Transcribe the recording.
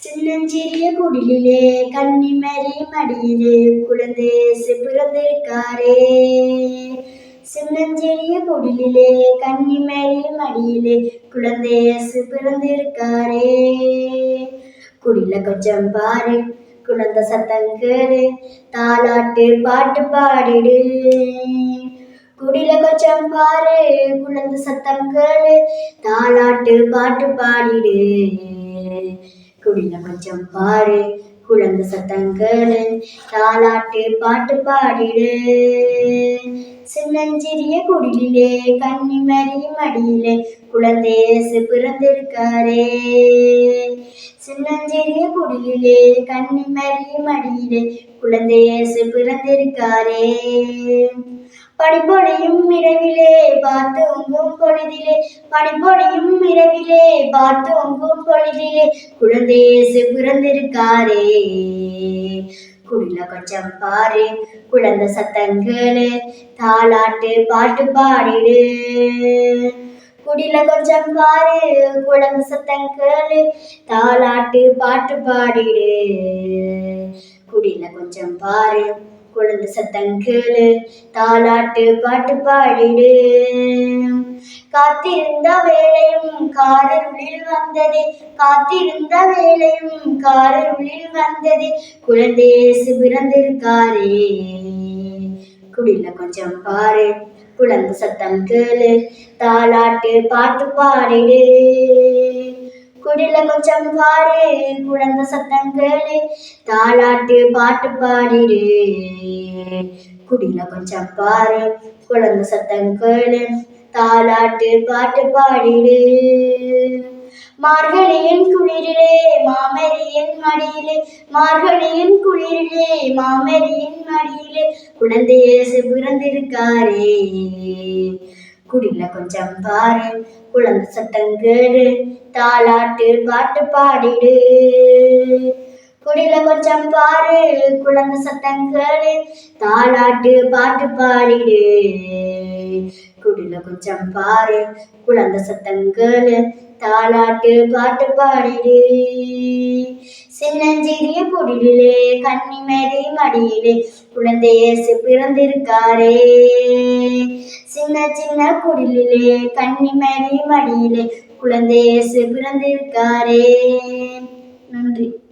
சின்னஞ்சிறிய குடிலிலே கன்னிமரி மடியிலே குழந்தேசு பிறந்திருக்காரே. சின்னஞ்சிறிய குடிலிலே கன்னிமரி மடியிலே குழந்தேசு பிறந்திருக்காரே. குடில கொஞ்சம் பாரு குழந்தை சத்தங்கரு தாளாட்டு பாட்டு பாடிடு. குடில கொஞ்சம் பாரு குழந்தை சத்தம் கேளு தாளாட்டு பாட்டு பாடிடு. குடில கொஞ்சம் பாரு குழந்த சத்தங்கள் தாலாட்டு பாட்டு பாடிடு. சின்னஞ்சிறிய குடிலே கன்னிமரி மடியிலே குழந்தேசு பிறந்திருக்காரே. சின்னஞ்சிறிய குடிலே கன்னிமரி மடியிலே குழந்தேசு பிறந்திருக்காரே. பனிப்பொழியும் இரவிலே பார்த்து உங்கும் பொழுதிலே பனிப்பொழியும் இரவிலே பார்த்து பொழுதிலே குழந்தேசு பிறந்திருக்காரே. குடில கொஞ்சம் பாரு குழந்த சத்தங்களு தாளாட்டு பாட்டு பாடிடு. குடில கொஞ்சம் பாரு குழந்த சத்தங்களு தாலாட்டு பாட்டு பாடிடு. குடில கொஞ்சம் பாரு குழந்தை சத்தம் கேளு தாலாட்டு பாட்டு பாடிடு. காத்திருந்த வேலையும் காரருளில் வந்ததே காத்திருந்த வேலையும் காரருளில் வந்ததே. குழந்தேசு பிறந்திருக்காரே. குடில கொஞ்சம் பாரு குழந்தை சத்தம் கேளு தாலாட்டு பாட்டு பாடிடு. குடில கொஞ்சம் பாரு குழந்த சத்தம் கேளு தாளாட்டு பாட்டு பாடிடு. குடில கொஞ்சம் பாரு குழந்த சத்தம் கேளு தாளாட்டு பாட்டு பாடிடு. மார்கழியின் குளிரிலே மாமரியின் மடியிலே. மார்கழியின் குளிரிலே மாமரியின் மடியிலே. குழந்தையேசு பிறந்திருக்காரே. குடில கொஞ்சம் பாரு. குழந்தை சத்தம் கேடு தாலாட்டு பாட்டு பாடிடு. குடில கொஞ்சம் பாரு. குழந்தை சத்தம் கேளு. தாலாட்டு பாட்டு பாடிடு. குடில கொஞ்சம் பாரு. குழந்தை சத்தம் கேளு. தாலாட்டு பாட்டு பாடிடு. சின்னஞ்சிறிய குடிலே கன்னிமேரி மடியிலே குழந்தையேசு பிறந்திருக்காரே. சின்ன சின்ன குடிலே கன்னிமேரி மடியிலே குழந்தையேசு பிறந்திருக்காரே. நன்றி.